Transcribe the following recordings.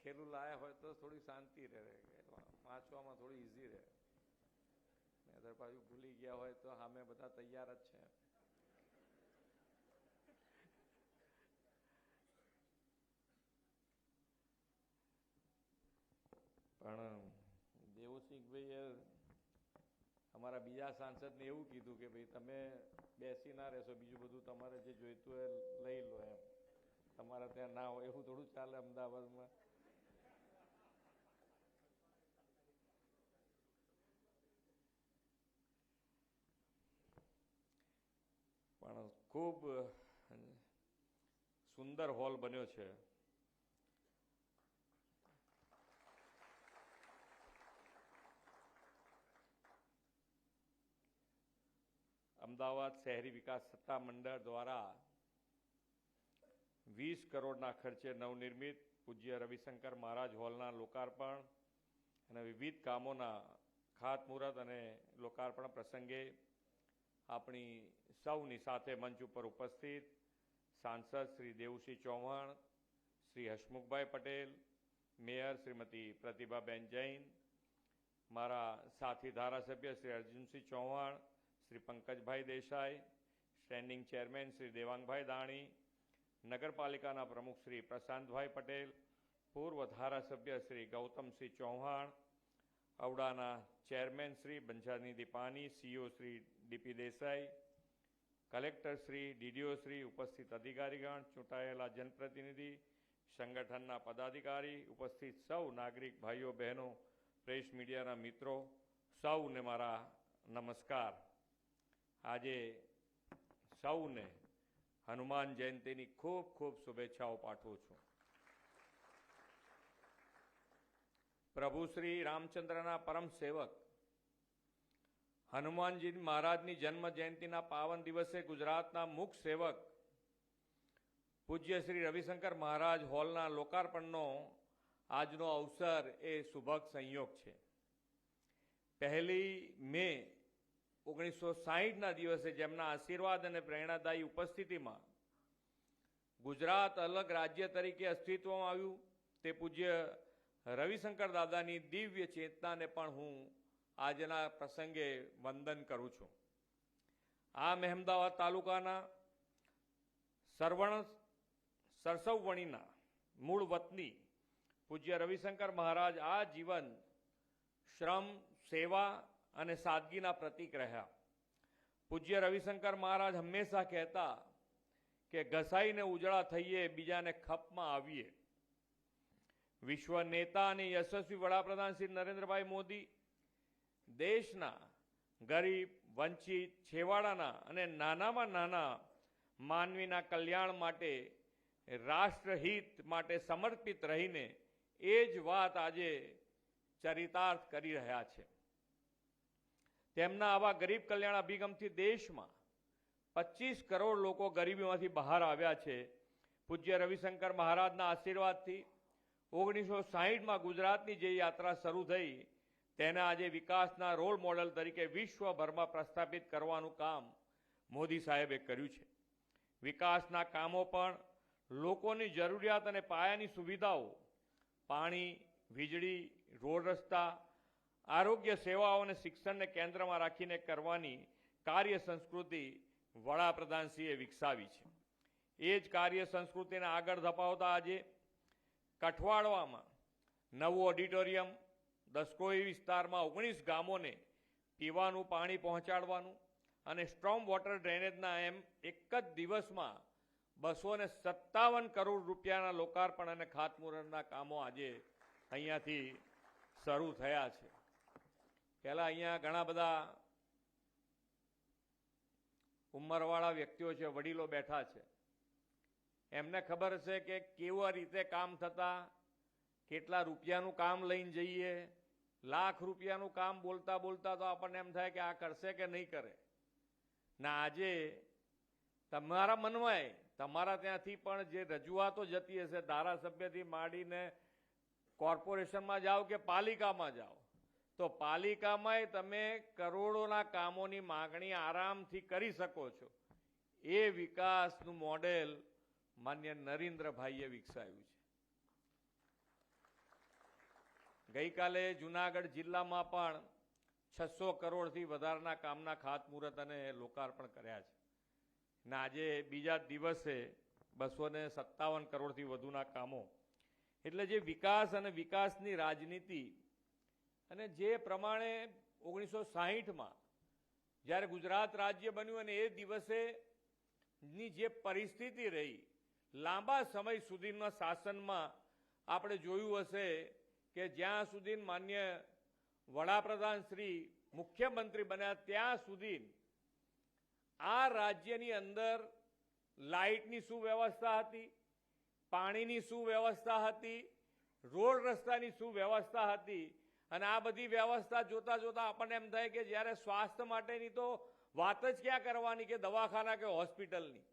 લખેલું લાયા હોય તો થોડી શાંતિ રહે. વાંચવામાં થોડી ઇઝી રહે. નહીતર પાછું ભૂલી ગયા હોય તો સામે બધા તૈયાર જ છે. પણ દેવુસિંહભાઈએ અમારા બીજા સાંસદને એવું કીધું કે ભાઈ તમે બેસી ના રહેશો, બીજું બધું તમારે જે જોઈતું હોય લઈ લો એમ. તમારે ત્યાં ના હોય એવું થોડું ચાલે અમદાવાદમાં પણ ખૂબ સુંદર હોલ બન્યો છે. અમદાવાદ શહેરી વિકાસ સત્તા મંડળ દ્વારા વીસ કરોડના ખર્ચે નવનિર્મિત પૂજ્ય રવિશંકર મહારાજ હોલના લોકાર્પણ અને વિવિધ કામોના ખાતમુહૂર્ત અને લોકાર્પણ પ્રસંગે આપણી સૌની સાથે મંચ ઉપર ઉપસ્થિત સાંસદ શ્રી દેવુસિંહ ચૌહાણ, શ્રી હસમુખભાઈ પટેલ, મેયર શ્રીમતી પ્રતિભાબેન જૈન, મારા સાથી ધારાસભ્ય શ્રી અર્જુનસિંહ ચૌહાણ, શ્રી પંકજભાઈ દેસાઈ, સ્ટેન્ડિંગ ચેરમેન શ્રી દેવાંગભાઈ દાણી, નગરપાલિકાના પ્રમુખ શ્રી પ્રશાંતભાઈ પટેલ, પૂર્વ ધારાસભ્ય Shri Gautamsinh Chauhan ઔડાના chairman Shri Banchhanidhi Pani, CO Shri DP Desai collector Shri, DDO Shri, ઉપસ્થિત અધિકારીગણ, ચૂંટાયેલા જનપ્રતિનિધિ, સંગઠનના પદાધિકારી, ઉપસ્થિત સૌ નાગરિક ભાઈઓ, બહેનો, પ્રેસ મીડિયાના મિત્રો, સૌને મારા નમસ્કાર. આજે સૌને હનુમાન જયંતીની ખૂબ ખૂબ શુભેચ્છાઓ પાઠવું છું. પ્રભુ શ્રી રામચંદ્રના પરમ સેવક હનુમાનજી મહારાજની જન્મ જયંતિના પાવન દિવસે ગુજરાતના મુખ સેવક પૂજ્ય શ્રી રવિશંકર મહારાજ હોલના લોકાર્પણનો આજનો અવસર એ સુભગ સંયોગ છે. પહેલી મે ઓગણીસો સાહીઠના દિવસે જેમના આશીર્વાદ અને પ્રેરણાદાયી ઉપસ્થિતિમાં ગુજરાત અલગ રાજ્ય તરીકે અસ્તિત્વમાં આવ્યું, તે પૂજ્ય રવિશંકર દાદાની દિવ્ય ચેતનાને પણ હું આજના પ્રસંગે વંદન કરું છું. આ મહેમદાવાદ તાલુકાના સરવણ સરસવવણીના મૂળ વતની પૂજ્ય રવિશંકર મહારાજ આ જીવન શ્રમ, સેવા અને સાદગીના પ્રતીક રહ્યા. પૂજ્ય રવિશંકર મહારાજ હંમેશા કહેતા કે ઘસાઈને ઉજળા થઈએ, બીજાને ખપમાં આવીએ. વિશ્વ નેતા અને યશસ્વી વડાપ્રધાન શ્રી નરેન્દ્રભાઈ મોદી દેશના ગરીબ, વંચિત, છેવાડાના અને નાનામાં નાના માનવીના કલ્યાણ માટે રાષ્ટ્રહિત માટે સમર્પિત રહીને એ જ વાત આજે ચરિતાર્થ કરી રહ્યા છે. તેમના આવા ગરીબ કલ્યાણ અભિગમથી દેશમાં પચીસ કરોડ લોકો ગરીબીમાંથી બહાર આવ્યા છે. પૂજ્ય રવિશંકર મહારાજના આશીર્વાદથી ઓગણીસો સાહીઠમાં ગુજરાતની જે યાત્રા શરૂ થઈ તેને આજે વિકાસના રોલ મોડલ તરીકે વિશ્વભરમાં પ્રસ્થાપિત કરવાનું કામ મોદી સાહેબે કર્યું છે. વિકાસના કામો પણ લોકોની જરૂરિયાત અને પાયાની સુવિધાઓ, પાણી, વીજળી, રોડ રસ્તા, આરોગ્ય સેવાઓ અને શિક્ષણને કેન્દ્રમાં રાખીને કરવાની કાર્ય સંસ્કૃતિ વડાપ્રધાનશ્રીએ વિકસાવી છે. એ જ કાર્ય સંસ્કૃતિને આગળ ધપાવતા આજે કઠવાડવામાં નવું ઓડિટોરિયમ દસકોઈ વિસ્તારમાં ઓગણીસ ગામોને પીવાનું, પાણી પહોંચાડવાનું અને સ્ટ્રોમ વોટર ડ્રેનેજના એમ એક જ દિવસમાં બસો ને સત્તાવન કરોડ રૂપિયાના લોકાર્પણ અને ખાતમુહૂર્તના કામો આજે અહીંયાથી શરૂ થયા છે. પહેલાં અહીંયા ઘણા બધા ઉંમરવાળા વ્યક્તિઓ છે, વડીલો બેઠા છે. એમને ખબર છે કે કેવા રીતે કામ થતા, કેટલા રૂપિયાનું કામ લઈને જઈએ લાખ રૂપિયાનું કામ બોલતા બોલતા તો આપણને એમ થાય કે આ કરશે કે નહીં કરે. ના, આજે તમારા મનમાં તમારા ત્યાંથી પણ જે રજૂઆતો જતી હશે, ધારાસભ્યથી માંડીને કોર્પોરેશનમાં જાઓ કે પાલિકામાં જાઓ, તો પાલિકામાંય તમે કરોડોના કામોની માગણી આરામથી કરી શકો છો. એ વિકાસનું મોડેલ માન્ય નરેન્દ્રભાઈએ વિકસાવ્યું છે. ગઈકાલે જુનાગઢ જિલ્લામાં પણ છસો કરોડથી વધારના કામના ખાતમુહૂર્ત અને લોકાર્પણ કર્યા છે. ને આજે બીજા દિવસે બસો ને સત્તાવન કરોડથી વધુના કામો. એટલે જે વિકાસ અને વિકાસની રાજનીતિ અને જે પ્રમાણે ઓગણીસો સાહીઠમાં જ્યારે ગુજરાત રાજ્ય બન્યું અને એ દિવસે ની જે પરિસ્થિતિ રહી, લાંબા સમય સુધીના શાસનમાં આપણે જોયું હશે કે જ્યાં સુધી માન્ય વડાપ્રધાન શ્રી મુખ્યમંત્રી બન્યા, ત્યાં સુધી આ રાજ્યની અંદર લાઇટની શું વ્યવસ્થા હતી, પાણીની શું વ્યવસ્થા હતી, રોડ રસ્તાની શું વ્યવસ્થા હતી અને આ બધી વ્યવસ્થા જોતા જોતા આપણને એમ થાય કે જ્યારે સ્વાસ્થ્ય માટેની તો વાત જ ક્યાં કરવાની? કે દવાખાના કે હોસ્પિટલની.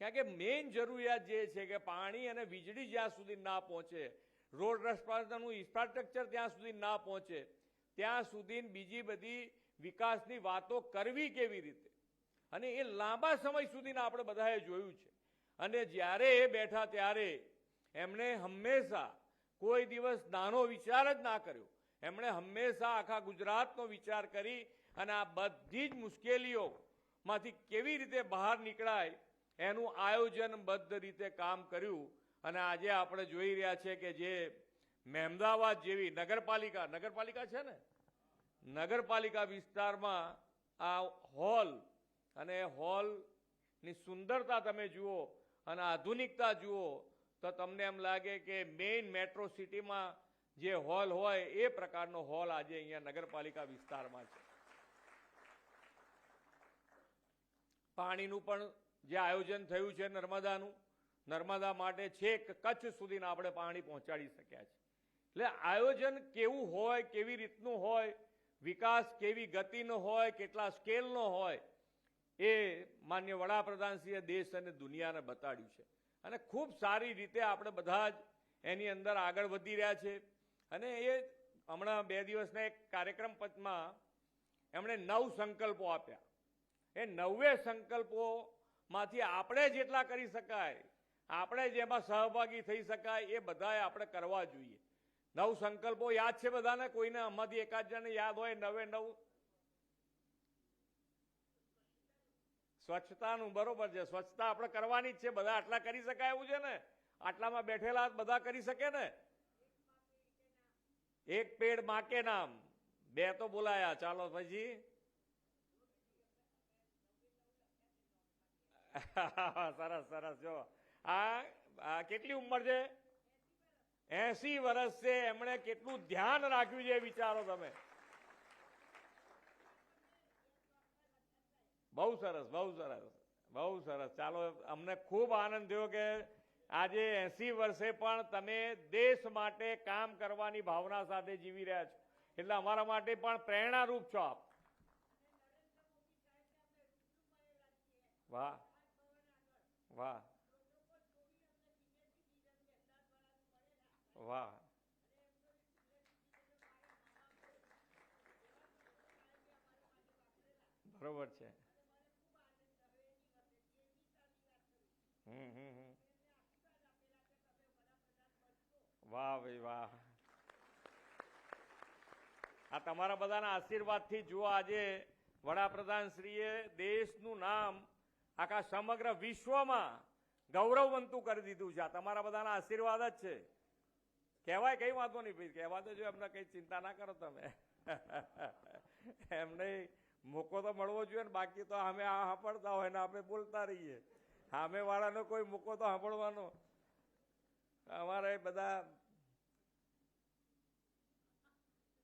કારણ કે મેઇન જરૂરિયાત જે છે કે પાણી અને વીજળી જ્યાં સુધી ના પહોંચે રોડ રસ્તાનું ઇન્ફ્રાસ્ટ્રક્ચર ત્યાં સુધી ના પહોંચે. ત્યાં સુધી બીજી બધી વિકાસની વાતો કરવી કેવી રીતે? અને એ લાંબા સમય સુધીના આપણે બધાએ જોયું છે. અને જ્યારે એ બેઠા ત્યારે એમણે હંમેશા કોઈ દિવસ નાનો વિચાર જ ના કર્યો. એમણે હંમેશા આખા ગુજરાતનો વિચાર કરી અને આ બધી જ મુશ્કેલીઓમાંથી કેવી રીતે બહાર નીકળાય એનું આયોજનબદ્ધ રીતે કામ કર્યું. અને આજે આપણે જોઈ રહ્યા છે કે જે મહેમદાવાદ જેવી નગરપાલિકા નગરપાલિકા છે ને? નગરપાલિકા વિસ્તારમાં આ હોલ અને હોલની સુંદરતા તમે જુઓ અને આધુનિકતા જુઓ તો તમને એમ લાગે કે મેઇન મેટ્રો સિટીમાં જે હોલ હોય એ પ્રકારનો હોલ આજે અહીંયા નગરપાલિકા વિસ્તારમાં છે. પાણીનું પણ જે આયોજન થયું છે નર્મદાનું નર્મદા માટે છેક કચ્છ સુધીના આપણે પાણી પહોંચાડી શક્યા છે. એટલે આયોજન કેવું હોય, કેવી રીતનું હોય, વિકાસ કેવી ગતિનો હોય, કેટલા સ્કેલનો હોય, એ માન્ય વડાપ્રધાનશ્રીએ દેશ અને દુનિયાને બતાડ્યું છે. અને ખૂબ સારી રીતે આપણે બધા જ એની અંદર આગળ વધી રહ્યા છે. અને એ હમણાં બે દિવસના એક કાર્યક્રમ પચમાં એમણે નવ સંકલ્પો આપ્યા. એ નવે સંકલ્પોમાંથી આપણે જેટલા કરી શકાય આપણે જેમાં સહભાગી થઈ શકાય એ બધાએ આપણે કરવા જોઈએ. નવ સંકલ્પો યાદ છે બધાને? કોઈને આમાંથી એકાદ જણને યાદ હોય નવે નવ? સ્વચ્છતાનું, બરોબર છે. સ્વચ્છતા આપણે કરવાની જ છે. બધા આટલા કરી શકાય એવું છે ને? આટલામાં બેઠેલા બધા કરી શકે ને? એક પેડ માકે નામ. બે તો બોલાયા. ચાલો પછી. સરસ સરસ. જો. આ કેટલી ઉંમર છે? એસી વર્ષ છે. એમણે કેટલું ધ્યાન રાખ્યું છે વિચારો તમે. બહુ સરસ બહુ સરસ બહુ સરસ. ચાલો, અમને ખૂબ આનંદ થયો કે આજે એસી વર્ષે પણ તમે દેશ માટે કામ કરવાની ભાવના સાથે જીવી રહ્યા છો. એટલે અમારા માટે પણ પ્રેરણારૂપ છો આપ. વાહ. વાહ. વાહ. બરોબર છે. વાહ ભાઈ, વાહ. આ તમારા બધાના આશીર્વાદથી જુઓ આજે વડાપ્રધાનશ્રીએ દેશનું નામ આખા સમગ્ર વિશ્વમાં ગૌરવવંતું કરી દીધું છે. આ તમારા બધાના આશીર્વાદ જ છે. કહેવાય કઈ વાંધો નહીં ભાઈ, કહેવા તો જો એમને કઈ ચિંતા ના કરો તમે. એમને મોકો તો મળવો જોઈએ ને, બાકી તો અમે આ સાંભળતા હોય ને, આપણે બોલતા રહીએ. સામે વાળાનો કોઈ મોકો તો સાંભળવાનો. અમારે બધા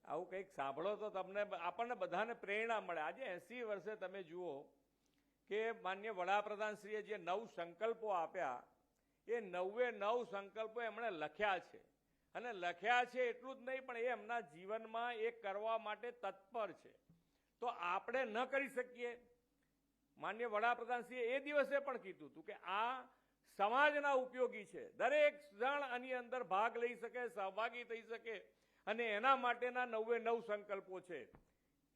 આવું કંઈક સાંભળો તો તમને આપણને બધાને પ્રેરણા મળે. આજે એસી વર્ષે તમે જુઓ કે માન્ય વડાપ્રધાનશ્રીએ જે નવ સંકલ્પો આપ્યા, એ નવે નવ સંકલ્પો એમણે લખ્યા છે. અને લખ્યા છે એટલું જ નહીં, પણ એ એમના જીવનમાં એ કરવા માટે તત્પર છે. તો આપણે ન કરી શકીએ. માન્ય વડાપ્રધાનશ્રીએ એ દિવસે પણ કીધું હતું કે આ સમાજના ઉપયોગી છે. દરેક જણ આની અંદર ભાગ લઈ શકે, સહભાગી થઈ શકે અને એના માટેના નવે નવ સંકલ્પો છે.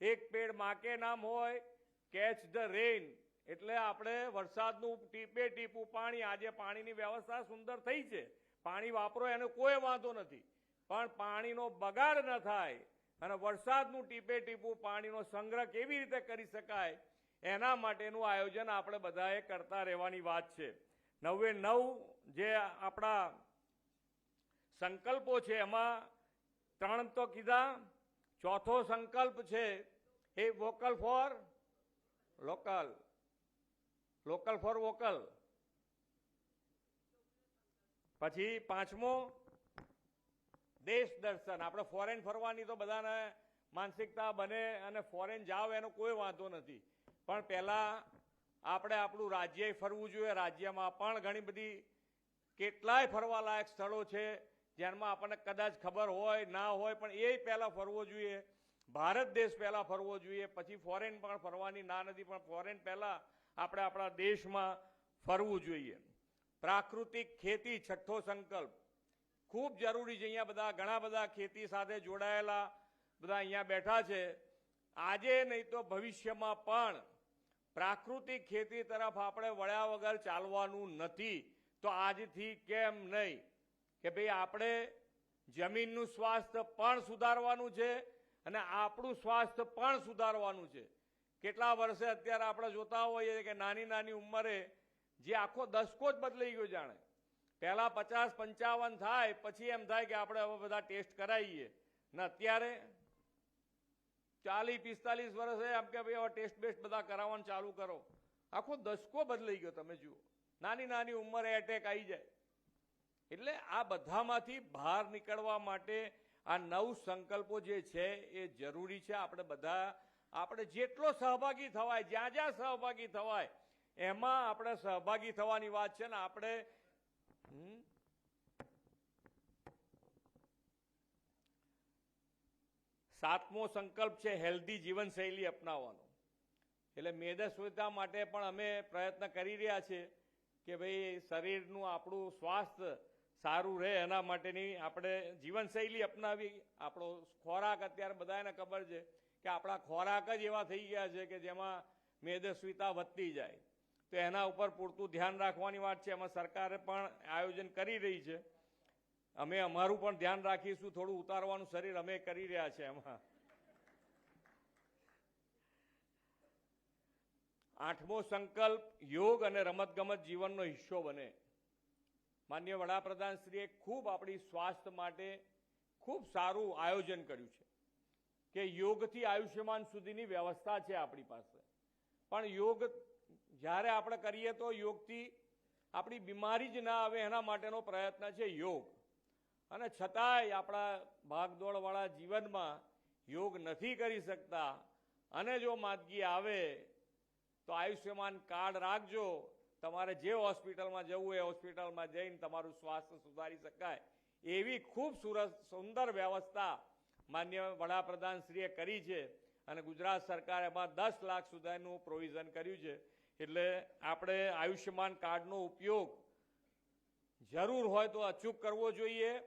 એક પેડ માકે નામ હોય, કેચ ધ રેઇન. એટલે આપણે વરસાદનું ટીપે ટીપું પાણી, આજે પાણીની વ્યવસ્થા સુંદર થઈ છે. પાણી વાપરો, એનો કોઈ વાંધો નથી. પણ પાણીનો બગાડ ન થાય અને વરસાદનું ટીપે ટીપું પાણીનો સંગ્રહ કેવી રીતે કરી શકાય, એના માટેનું આયોજન આપણે બધાએ કરતા રહેવાની વાત છે. નવે નવ જે આપણા સંકલ્પો છે, એમાં ત્રણ તો કીધા. ચોથો સંકલ્પ છે, એ vocal for local local for vocal પછી પાંચમો, દેશ દર્શન. આપણે ફોરેન ફરવાની તો બધાને માનસિકતા બને અને ફોરેન જાઓ એનો કોઈ વાંધો નથી. પણ પહેલાં આપણે આપણું રાજ્ય ફરવું જોઈએ. રાજ્યમાં પણ ઘણી બધી કેટલાય ફરવાલાયક સ્થળો છે, જેમાં આપણને કદાચ ખબર હોય, ના હોય, પણ એ પહેલાં ફરવો જોઈએ. ભારત દેશ પહેલાં ફરવો જોઈએ. પછી ફોરેન પણ ફરવાની ના નથી, પણ ફોરેન પહેલાં આપણે આપણા દેશમાં ફરવું જોઈએ. પ્રાકૃતિક ખેતી છઠ્ઠો સંકલ્પ. ખૂબ જરૂરી છે અહીંયા બધા, ઘણા બધા ખેતી સાથે જોડાયેલા બધા અહીંયા બેઠા છે. આજે નહીં તો ભવિષ્યમાં પણ પ્રાકૃતિક ખેતી તરફ આપણે વળ્યા વગર ચાલવાનું નથી. તો આજથી કેમ નહીં? કે ભાઈ આપણે જમીનનું સ્વાસ્થ્ય પણ સુધારવાનું છે અને આપણું સ્વાસ્થ્ય પણ સુધારવાનું છે. કેટલા વર્ષે અત્યારે આપણે જોતા હોઈએ કે નાની નાની ઉંમરે જે આખો દસકો જ બદલાઈ ગયો જાણે. પહેલા પચાસ પંચાવન થાય, પછી એમ થાય કે આપણે હવે બધા ટેસ્ટ કરાવીએ. ને અત્યારે ચાલીસ, પિસ્તાલીસ વર્ષે એમ કે ભાઈ હવે ટેસ્ટ બેસ્ટ બધા કરાવવાનું ચાલુ કરો. આખો દસકો બદલાઈ ગયો તમે જુઓ. નાની નાની ઉંમરે એટેક આવી જાય. એટલે આ બધામાંથી બહાર નીકળવા માટે આ નવ સંકલ્પો જે છે એ જરૂરી છે. આપણે બધા, આપણે જેટલો સહભાગી થવાય, જ્યાં જ્યાં સહભાગી થવાય એમાં આપણે સહભાગી થવાની વાત છે ને આપણે સાતમો સંકલ્પ છે હેલ્ધી જીવનશૈલી અપનાવવાનો. એટલે મેદસ્વીતા માટે પણ અમે પ્રયત્ન કરી રહ્યા છીએ કે ભાઈ શરીરનું આપણું સ્વાસ્થ્ય સારું રહે એના માટેની આપણે જીવનશૈલી અપનાવી. આપણો ખોરાક અત્યારે બધાને ખબર છે કે આપણા ખોરાક જ એવા થઈ ગયા છે કે જેમાં મેદસ્વીતા વધતી જાય. તો એના ઉપર પૂરતું ધ્યાન રાખવાની વાત છે. એમાં સરકારે પણ આયોજન કરી રહી છે. અમે અમારું પણ ધ્યાન રાખીશું. થોડું ઉતારવાનું શરીર અમે કરી રહ્યા છે એમાં. આઠમો સંકલ્પ યોગ અને રમતગમત જીવનનો હિસ્સો બને. માન્ય વડાપ્રધાન શ્રીએ ખૂબ આપણી સ્વાસ્થ્ય માટે ખૂબ સારું આયોજન કર્યું છે કે યોગથી આયુષ્યમાન સુધીની વ્યવસ્થા છે આપણી પાસે. પણ યોગ જ્યારે આપણે કરીએ તો યોગથી આપણી બીમારી જ ના આવે એના માટેનો પ્રયત્ન છે યોગ. અને છતાંય આપણા ભાગદોડવાળા જીવનમાં યોગ નથી કરી શકતા. અને જો માદગી આવે, તો આયુષ્યમાન કાર્ડ રાખજો. તમારે જે હોસ્પિટલમાં જવું એ હોસ્પિટલમાં જઈને તમારું સ્વાસ્થ્ય સુધારી શકાય. એવી ખૂબ સુરત, સુંદર વ્યવસ્થા માન્ય વડાપ્રધાનશ્રીએ કરી છે. અને ગુજરાત સરકારે એમાં દસ લાખ સુધીનું પ્રોવિઝન કર્યું છે. એટલે આપણે આયુષ્યમાન કાર્ડનો ઉપયોગ જરૂર હોય તો અચૂક કરવો જોઈએ,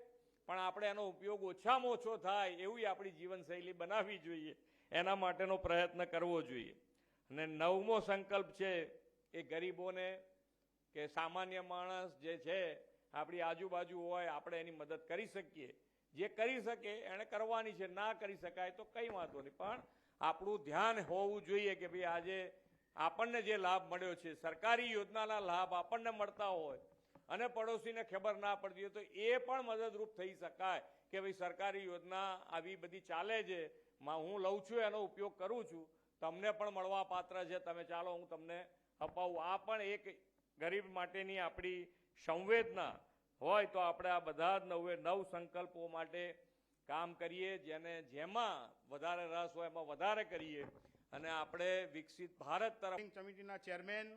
પણ આપણે એનો ઉપયોગ ઓછામાં ઓછો થાય એવી આપણી જીવનશૈલી બનાવવી જોઈએ. એના માટેનો પ્રયત્ન કરવો જોઈએ. અને નવમો સંકલ્પ છે એ ગરીબોને કે સામાન્ય માણસ જે છે, આપણી આજુબાજુ હોય, આપણે એની મદદ કરી શકીએ. જે કરી શકે એણે કરવાની છે, ના કરી શકાય તો કંઈ વાંધો નહીં. પણ આપણું ધ્યાન હોવું જોઈએ કે ભાઈ આજે આપણને જે લાભ મળ્યો છે, સરકારી યોજનાના લાભ આપણને મળતા હોય અને પડોશીને ખબર ના પડતી હોય તો એ પણ મદદરૂપ થઈ શકાય કે ભાઈ સરકારી યોજના આવી બધી ચાલે છે, માં હું લઉં છું, એનો ઉપયોગ કરું છું, તમને પણ મળવા પાત્ર છે, તમે ચાલો, હું તમને અપાવું. આ પણ એક ગરીબ માટેની આપણી સંવેદના હોય તો આપણે આ બધા જ નવે નવ સંકલ્પો માટે કામ કરીએ, જેને જેમાં વધારે રસ હોય એમાં વધારે કરીએ. અને આપણે વિકસિત ભારત તરફ કમિટીના chairman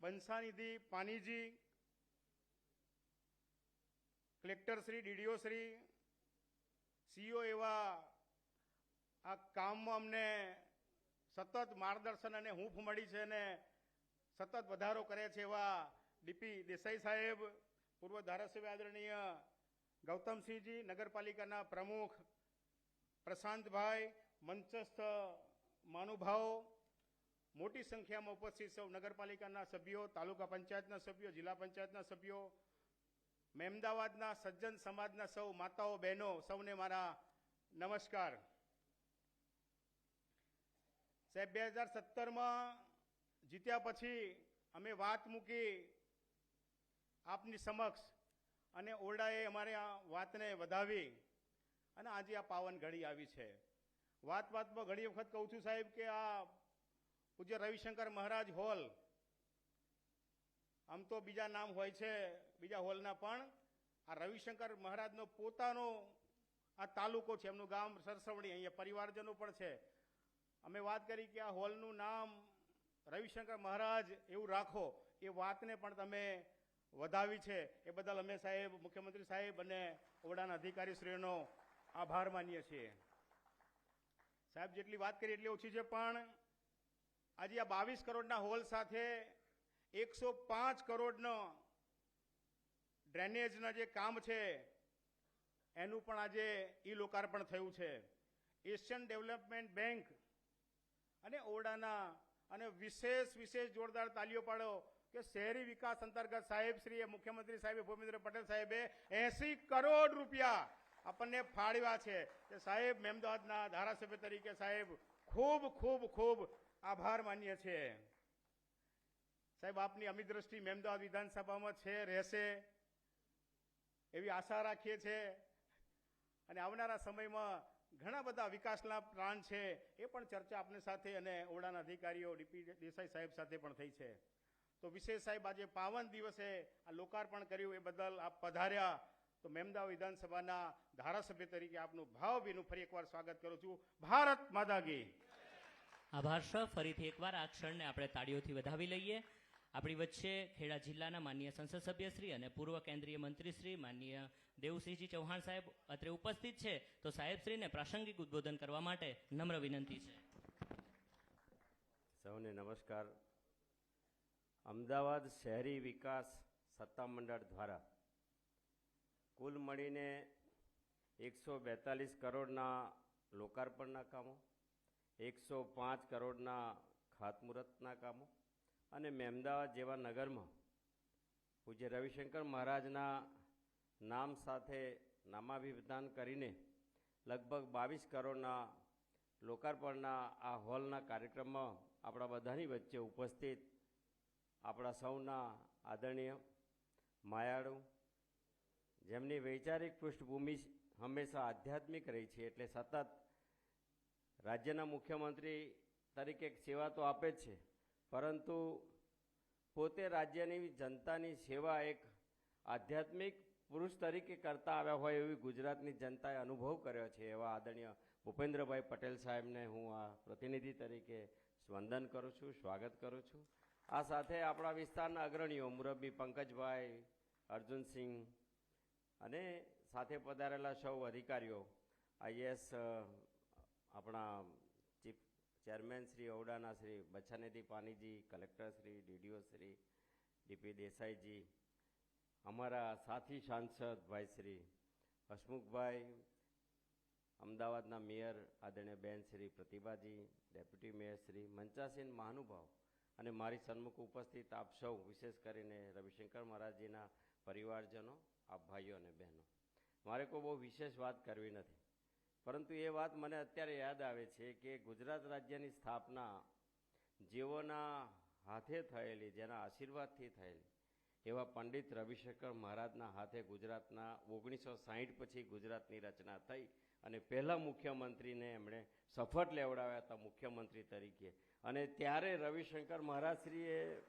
Bansanidhi Paniji collector Shri DDO Shri CO એવા આ કામમાં અમને સતત માર્ગદર્શન અને હૂંફ મળી છે અને સતત વધારો કરે છે એવા ડીપી દેસાઈ સાહેબ, પૂર્વ ધારાસભ્ય આદરણીય ગૌતમસિંહજી, નગરપાલિકાના પ્રમુખ પ્રશાંતભાઈ મંચસ્થ મહાનુભાવો, મોટી સંખ્યામાં ઉપસ્થિત સૌ નગરપાલિકાના સભ્યો, તાલુકા પંચાયતના સભ્યો, જિલ્લા પંચાયતના સભ્યો મહેમદાવાદના સજ્જન સમાજના સૌ માતાઓ, બહેનો, સૌને મારા નમસ્કાર. સાહેબ, બે હજાર સત્તરમાં જીત્યા પછી અમે વાત મૂકી આપની સમક્ષ અને ઓરડાએ અમારે આ વાતને વધાવી અને આજે આ પાવન ઘડી આવી છે. વાત વાતમાં ઘણી વખત કહું છું સાહેબ કે આ પૂજ્ય રવિશંકર મહારાજ હોલ, આમ તો બીજા નામ હોય છે, બીજા હોલના પણ, આ રવિશંકર મહારાજનો પોતાનો આ તાલુકો છે, એમનું ગામ સરસવણી, અહીંયા પરિવારજનો પણ છે. અમે વાત કરી કે આ હોલનું નામ રવિશંકર મહારાજ એવું રાખો, એ વાતને પણ તમે વધાવી છે. એ બદલ અમે સાહેબ, મુખ્યમંત્રી સાહેબ અને ઓરડાના અધિકારીશ્રીઓનો આભાર માનીએ છીએ. સાહેબ, જેટલી વાત કરી એટલી ઓછી છે, પણ આજે આ બાવીસ કરોડના હોલ સાથે એકસો પાંચ કરોડનો ડ્રેનેજના જે કામ છે, એનું પણ આજે ઈ લોકાર્પણ થયું છે. એશિયન ડેવલપમેન્ટ બેંક અને ઓરડાના અને વિશેષ વિશેષ જોરદાર તાલીઓ પાડો કે શહેરી વિકાસ અંતર્ગત સાહેબ શ્રીએ, મુખ્યમંત્રી સાહેબે, ભૂપેન્દ્ર પટેલ સાહેબે એસી કરોડ રૂપિયા આપણને ફાળવ્યા છે. કે સાહેબ મહેમદાવાદના ધારાસભ્ય તરીકે સાહેબ, ખૂબ ખૂબ ખૂબ આભાર માનીએ છીએ. સાહેબ, આપની અમી દ્રષ્ટિ મહેમદાવાદ વિધાનસભામાં છે, રહેશે એવી આશા રાખીએ છીએ અને આવનારા સમયમાં ઘણા બધા વિકાસના પ્લાન છે, એ પણ ચર્ચા આપની સાથે અને ઓરડાના અધિકારીઓ, ડીપી દેસાઈ સાહેબ સાથે પણ થઈ છે. તો વિશેષ સાહેબ, આજે પાવન દિવસે આ લોકાર્પણ કર્યું, એ બદલ આપ પધાર્યા. તો મેમદાવ વિધાનસભાના ધારાસભ્ય તરીકે આપનું ભાવભીનું ફરી એકવાર સ્વાગત કરું છું. ભારત માતા કી. આભાર સર. ફરીથી એકવાર આ ક્ષણને આપણે તાળીઓથી વધાવી લઈએ. આપણી વચ્ચે ખેડા જિલ્લાના માનનીય સંસદ સભ્ય શ્રી અને પૂર્વ કેન્દ્રીય મંત્રી શ્રી માનનીય દેવસિંહજી ચૌહાણ સાહેબ અત્રે ઉપસ્થિત છે. તો સાહેબશ્રીને પ્રાસંગિક ઉદ્બોધન કરવા માટે નમ્ર વિનંતી છે. સૌને નમસ્કાર. અમદાવાદ શહેરી વિકાસ સત્તામંડળ દ્વારા કુલ મળીને એકસો બેતાલીસ કરોડના લોકાર્પણના કામો, એકસો પાંચ કરોડના ખાતમુહૂર્તના કામો અને મહેમદાવાદ જેવા નગરમાં પૂજ્ય રવિશંકર મહારાજના નામ સાથે નામાભિધાન કરીને લગભગ બાવીસ કરોડના લોકાર્પણના આ હોલના કાર્યક્રમમાં આપણા બધાની વચ્ચે ઉપસ્થિત આપણા સૌના આદરણીય માયાળુ જેમની વૈચારિક પૃષ્ઠભૂમિ હંમેશા આધ્યાત્મિક રહી છે એટલે સતત રાજ્યના મુખ્યમંત્રી તરીકે સેવા તો આપે જ છે. પરંતુ પોતે રાજ્યની જનતાની સેવા એક આધ્યાત્મિક પુરુષ તરીકે કરતા આવ્યા હોય એવી ગુજરાતની જનતાએ અનુભવ કર્યો છે. એવા આદરણીય ભૂપેન્દ્રભાઈ પટેલ સાહેબને હું આ પ્રતિનિધિ તરીકે વંદન કરું છું, સ્વાગત કરું છું. આ સાથે આપણા વિસ્તારના અગ્રણીઓ મુરબ્બી પંકજભાઈ, અર્જુનસિંહ અને સાથે પધારેલા સૌ અધિકારીઓ આઈએસ આપણા chief chairman Shri ઔડાના Shri Bachhanidhi Paniji, collector Shri, DDO Shri, DP Desaiji, અમારા સાથી સાંસદ ભાઈ શ્રી હસમુખભાઈ, અમદાવાદના મેયર આદરણીય બેન શ્રી પ્રતિભાજી, ડેપ્યુટી મેયર શ્રી મંચાસીન મહાનુભાવ અને મારી સન્મુખ ઉપસ્થિત આપ સૌ, વિશેષ કરીને રવિશંકર મહારાજજીના પરિવારજનો આપ ભાઈઓ અને બહેનો. મારે કોઈ બહુ વિશેષ વાત કરવી નથી. પરંતુ એ વાત મને અત્યારે યાદ આવે છે કે ગુજરાત રાજ્યની સ્થાપના જેઓના હાથે થયેલી, જેના આશીર્વાદથી થયેલી, એવા પંડિત રવિશંકર મહારાજના હાથે ગુજરાતના ઓગણીસો સાહીઠ પછી ગુજરાતની રચના થઈ અને પહેલા મુખ્યમંત્રીને એમણે શપથ લેવડાવ્યા હતા મુખ્યમંત્રી તરીકે. અને ત્યારે રવિશંકર મહારાજશ્રીએ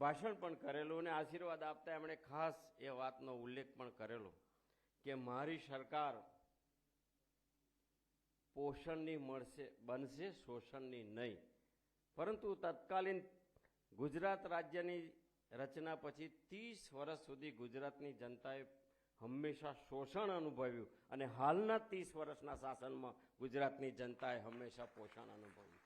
ભાષણ પણ કરેલું અને આશીર્વાદ આપતા એમણે ખાસ એ વાતનો ઉલ્લેખ પણ કરેલો કે મારી સરકાર પોષણની મળશે, બનશે, શોષણની નહીં. પરંતુ તત્કાલીન ગુજરાત રાજ્યની રચના પછી ત્રીસ વર્ષ સુધી ગુજરાતની જનતાએ હંમેશા શોષણ અનુભવ્યું અને હાલના ત્રીસ વર્ષના શાસનમાં ગુજરાતની જનતાએ હંમેશા પોષણ અનુભવ્યું.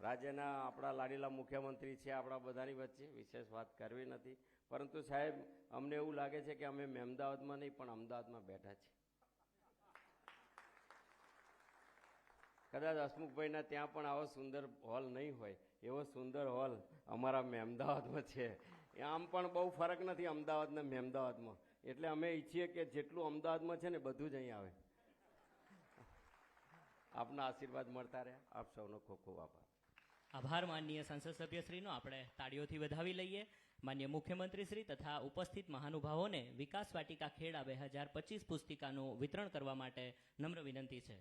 રાજ્યના આપણા લાડીલા મુખ્યમંત્રી છે, આપણા બધાની વચ્ચે વિશેષ વાત કરવી નથી. પરંતુ સાહેબ, અમને એવું લાગે છે કે અમે મહેમદાવાદમાં નહીં, પણ અમદાવાદમાં બેઠા છીએ. કદાચ હસમુખભાઈના ત્યાં પણ આવો સુંદર હોલ નહીં હોય, એવો સુંદર હોલ અમારા મહેમદાવાદમાં છે. આમ પણ બહુ ફરક નથી અમદાવાદના મહેમદાવાદમાં એટલે અમે ઈચ્છીએ કે જેટલું અમદાવાદમાં છે ને બધું જ અહીં આવે. આપના આશીર્વાદ મળતા રહે આપ સૌનો ખૂબ ખૂબ આભાર. આભાર માનનીય સંસદ સભ્યશ્રીનો. આપણે તાળીઓથી વધાવી લઈએ. માન્ય મુખ્યમંત્રીશ્રી તથા ઉપસ્થિત મહાનુભાવોને વિકાસ વાટિકા ખેડા બે હજાર પચીસ પુસ્તિકાનું વિતરણ કરવા માટે નમ્ર વિનંતી છે.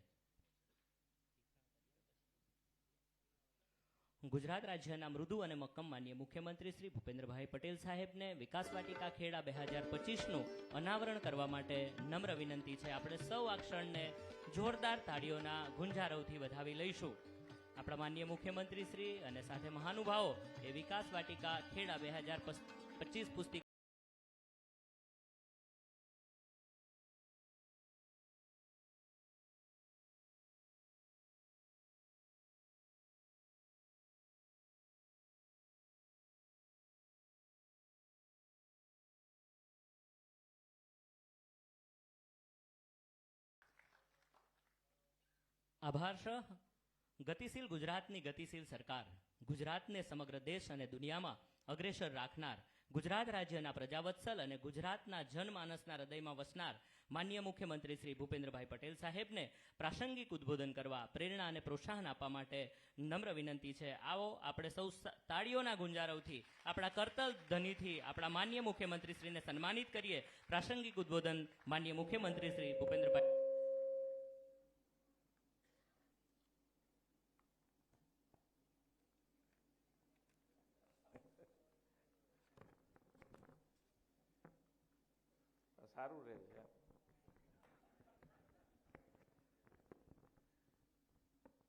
ગુજરાત રાજ્યના મૃદુ અને મક્કમ માન્ય મુખ્યમંત્રી શ્રી ભૂપેન્દ્રભાઈ પટેલ સાહેબને વિકાસ વાટિકા ખેડા બે હજાર પચીસનું અનાવરણ કરવા માટે નમ્ર વિનંતી છે. આપણે સૌ આ ક્ષણને જોરદાર તાળીઓના ગુંજારવથી વધાવી લઈશું. આપણા માનનીય મુખ્યમંત્રી શ્રી અને સાથે મહાનુભાવો એ વિકાસ વાટિકા ખેડા બે હજાર પચીસ પુસ્તિકા આભાર સહ ગતિશીલ ગુજરાતની ગતિશીલ સરકાર, ગુજરાતને સમગ્ર દેશ અને દુનિયામાં અગ્રેસર રાખનાર, ગુજરાત રાજ્યના પ્રજાવત્સલ અને ગુજરાતના જનમાનસના હૃદયમાં વસનાર માન્ય મુખ્યમંત્રી શ્રી ભૂપેન્દ્રભાઈ પટેલ સાહેબને પ્રાસંગિક ઉદ્બોધન કરવા પ્રેરણા અને પ્રોત્સાહન આપવા માટે નમ્ર વિનંતી છે. આવો આપણે સૌ તાળીઓના ગુંજારવથી, આપણા કરતલ ધનીથી, આપણા માન્ય મુખ્યમંત્રી શ્રીને સન્માનિત કરીએ. પ્રાસંગિક ઉદ્બોધન માન્ય મુખ્યમંત્રી શ્રી ભૂપેન્દ્રભાઈ